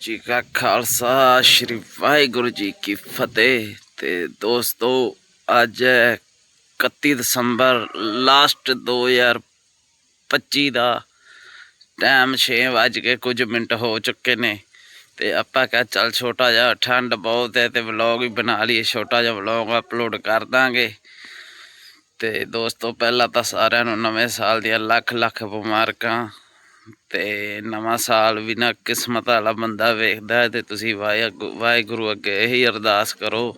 ਜੀ ਕਾ ਖਾਲਸਾ, ਸ਼੍ਰੀ ਵਾਹਿਗੁਰੂ ਜੀ ਕੀ ਫਤਿਹ। ਤੇ ਦੋਸਤੋ, ਅੱਜ ਹੈ 31 ਦਸੰਬਰ ਲਾਸਟ 2025 ਦਾ ਟਾਈਮ 6 ਵੱਜ ਕੇ ਕੁਝ ਮਿੰਟ ਹੋ ਚੁੱਕੇ ਨੇ। ਤੇ ਆਪਾਂ ਕਹਾ ਚੱਲ ਛੋਟਾ ਜਿਹਾ ਠੰਡ ਬਹੁਤ ਹੈ ਤੇ ਵਲੌਗ ਹੀ ਬਣਾ ਲਈਏ, ਛੋਟਾ ਜਿਹਾ ਵਲੌਗ ਅਪਲੋਡ ਕਰ ਦਾਂਗੇ। ਤੇ ਦੋਸਤੋ, ਪਹਿਲਾਂ ਤਾਂ ਸਾਰਿਆਂ ਨੂੰ ਨਵੇਂ ਸਾਲ ਦੀਆਂ ਲੱਖ ਲੱਖ ਮੁਬਾਰਕਾਂ। ਤੇ ਨਵਾਂ ਸਾਲ ਵੀ ਨਾ ਕਿਸਮਤ ਵਾਲਾ ਬੰਦਾ ਵੇਖਦਾ ਹੈ ਤੇ ਤੁਸੀਂ ਵਾਹਿਗੁਰੂ ਵਾਹਿਗੁਰੂ ਅੱਗੇ ਇਹੀ ਅਰਦਾਸ ਕਰੋ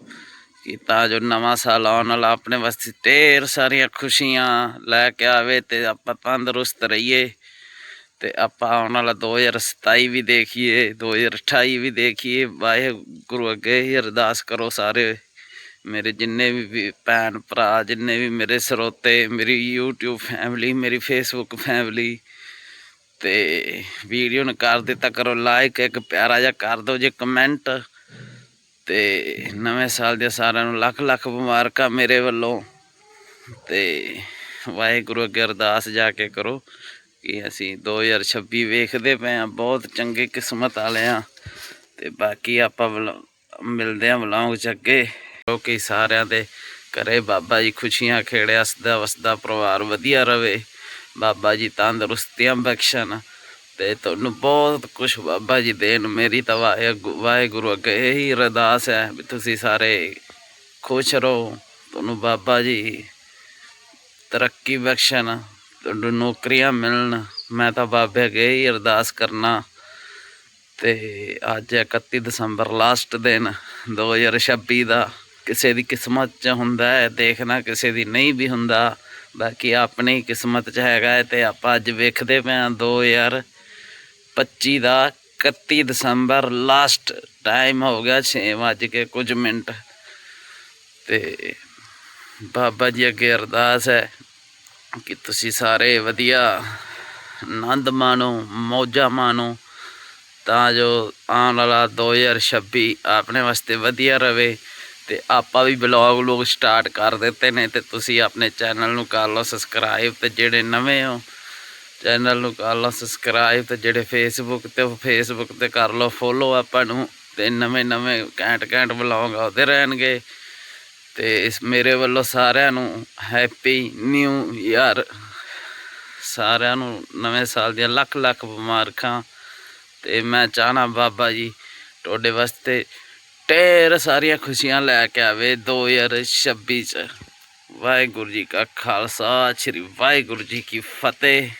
ਕਿ ਤਾਂ ਜੋ ਨਵਾਂ ਸਾਲ ਆਉਣ ਵਾਲਾ ਆਪਣੇ ਵਾਸਤੇ ਢੇਰ ਸਾਰੀਆਂ ਖੁਸ਼ੀਆਂ ਲੈ ਕੇ ਆਵੇ ਤੇ ਆਪਾਂ ਤੰਦਰੁਸਤ ਰਹੀਏ ਤੇ ਆਪਾਂ ਆਉਣ ਵਾਲਾ 2027 ਵੀ ਦੇਖੀਏ 2028 ਵੀ ਦੇਖੀਏ, ਵਾਹਿਗੁਰੂ ਅੱਗੇ ਇਹੀ ਅਰਦਾਸ ਕਰੋ ਸਾਰੇ ਮੇਰੇ ਜਿੰਨੇ ਵੀ ਵੀ ਭੈਣ ਭਰਾ, ਜਿੰਨੇ ਵੀ ਮੇਰੇ ਸਰੋਤੇ, ਮੇਰੀ YouTube ਫੈਮਿਲੀ ਮੇਰੀ Facebook ਫੈਮਿਲੀ ਤੇ ਵੀਡੀਓ ਨੂੰ ਕਰ ਦਿੱਤਾ ਕਰੋ ਲਾਈਕ ਇੱਕ ਪਿਆਰਾ ਜਿਹਾ ਕਰ ਦਿਓ ਜੇ ਕਮੈਂਟ ਤੇ ਨਵੇਂ ਸਾਲ ਦੇ ਸਾਰਿਆਂ ਨੂੰ ਲੱਖ ਲੱਖ ਮੁਬਾਰਕਾਂ ਮੇਰੇ ਵੱਲੋਂ। ਤੇ ਵਾਹਿਗੁਰੂ ਅੱਗੇ ਅਰਦਾਸ ਜਾ ਕੇ ਕਰੋ ਕਿ ਅਸੀਂ 2026 ਵੇਖਦੇ ਪਏ ਆ ਬਹੁਤ ਚੰਗੇ ਕਿਸਮਤ ਵਾਲੇ ਆ ਤੇ ਬਾਕੀ ਆਪਾਂ ਵਲ- ਮਿਲਦੇ ਆ ਵਲੌਗ ਚ ਅੱਗੇ। ਕਿ ਸਾਰਿਆਂ ਦੇ ਘਰੇ ਬਾਬਾ ਜੀ ਖੁਸ਼ੀਆਂ ਖੇੜਿਆ ਹੱਸਦਾ ਵਸਦਾ ਪਰਿਵਾਰ ਵਧੀਆ ਰਵੇ। ਬਾਬਾ ਜੀ ਤੰਦਰੁਸਤੀਆਂ ਬਖਸ਼ਣ। ਤੇ ਤੁਹਾਨੂੰ ਬਹੁਤ ਕੁਝ ਬਾਬਾ ਜੀ ਦੇਣ। ਮੇਰੀ ਤਾਂ ਵਾਹਿਗੁ- ਵਾਹਿਗੁਰੂ ਅੱਗੇ ਇਹੀ ਅਰਦਾਸ ਹੈ ਵੀ ਤੁਸੀਂ ਸਾਰੇ ਖੁਸ਼ ਰਹੋ। ਤੁਹਾਨੂੰ ਬਾਬਾ ਜੀ ਤਰੱਕੀ ਬਖਸ਼ਣ ਤੁਹਾਨੂੰ ਨੌਕਰੀਆਂ ਮਿਲਣ। ਮੈਂ ਤਾਂ ਬਾਬੇ ਅੱਗੇ ਇਹੀ ਅਰਦਾਸ ਕਰਨਾ। ਤੇ ਅੱਜ ਹੈ 31 ਦਸੰਬਰ ਲਾਸਟ ਦਿਨ 2026 ਦਾ ਕਿਸੇ ਦੀ ਕਿਸਮਤ 'ਚ ਹੁੰਦਾ ਹੈ, ਦੇਖਣਾ ਕਿਸੇ ਦੀ ਨਹੀਂ ਵੀ ਹੁੰਦਾ। ਬਾਕੀ ਆਪਣੀ ਕਿਸਮਤ 'ਚ ਹੈਗਾ ਹੈ ਤੇ ਆਪਾਂ ਅੱਜ ਵੇਖਦੇ ਪਏ ਹਾਂ 2025 ਦਾ 31 ਦਸੰਬਰ ਲਾਸਟ ਟਾਈਮ ਹੋ ਗਿਆ 6 ਵੱਜ ਕੇ ਕੁਝ ਮਿੰਟ। ਤੇ ਬਾਬਾ ਜੀ ਅੱਗੇ ਅਰਦਾਸ ਹੈ ਕਿ ਤੁਸੀਂ ਸਾਰੇ ਵਧੀਆ ਆਨੰਦ ਮਾਣੋ, ਮੌਜਾਂ ਮਾਣੋ, ਤਾਂ ਜੋ ਆਉਣ ਵਾਲਾ 2026 ਆਪਣੇ ਵਾਸਤੇ ਵਧੀਆ ਰਹੇ ਤੇ ਆਪਾਂ ਵੀ ਬਲੌਗ ਲੋਗ ਸਟਾਰਟ ਕਰ ਦਿੱਤੇ ਨੇ ਤੇ ਤੁਸੀਂ ਆਪਣੇ ਚੈਨਲ ਨੂੰ ਕਰ ਲਓ ਸਬਸਕ੍ਰਾਈਬ ਤੇ ਜਿਹੜੇ ਨਵੇਂ ਹੋ ਚੈਨਲ ਨੂੰ ਕਰ ਲਓ ਸਬਸਕ੍ਰਾਈਬ ਤੇ ਜਿਹੜੇ ਫੇਸਬੁੱਕ ਤੇ ਫੇਸਬੁੱਕ ਤੇ ਕਰ ਲਓ ਫੋਲੋ ਆਪਾਂ ਨੂੰ ਤੇ ਨਵੇਂ ਨਵੇਂ ਘੈਂਟ ਘੈਂਟ ਬਲੌਗ ਆਉਂਦੇ ਰਹਿਣਗੇ। ਤੇ ਇਸ ਮੇਰੇ ਵੱਲੋਂ ਸਾਰਿਆਂ ਨੂੰ ਹੈਪੀ ਨਿਊ ਇਅਰ ਸਾਰਿਆਂ ਨੂੰ ਨਵੇਂ ਸਾਲ ਦੀਆਂ ਲੱਖ ਲੱਖ ਮੁਬਾਰਕਾਂ। ਤੇ ਮੈਂ ਚਾਹਨਾ ਬਾਬਾ ਜੀ, ਤੁਹਾਡੇ ਵਾਸਤੇ ਢੇਰ ਸਾਰੀਆਂ ਖੁਸ਼ੀਆਂ ਲੈ ਕੇ ਆਵੇ 2026 ਚ। ਵਾਹਿਗੁਰੂ ਜੀ ਕਾ ਖਾਲਸਾ, ਸ੍ਰੀ ਵਾਹਿਗੁਰੂ ਜੀ ਕੀ ਫਤਿਹ।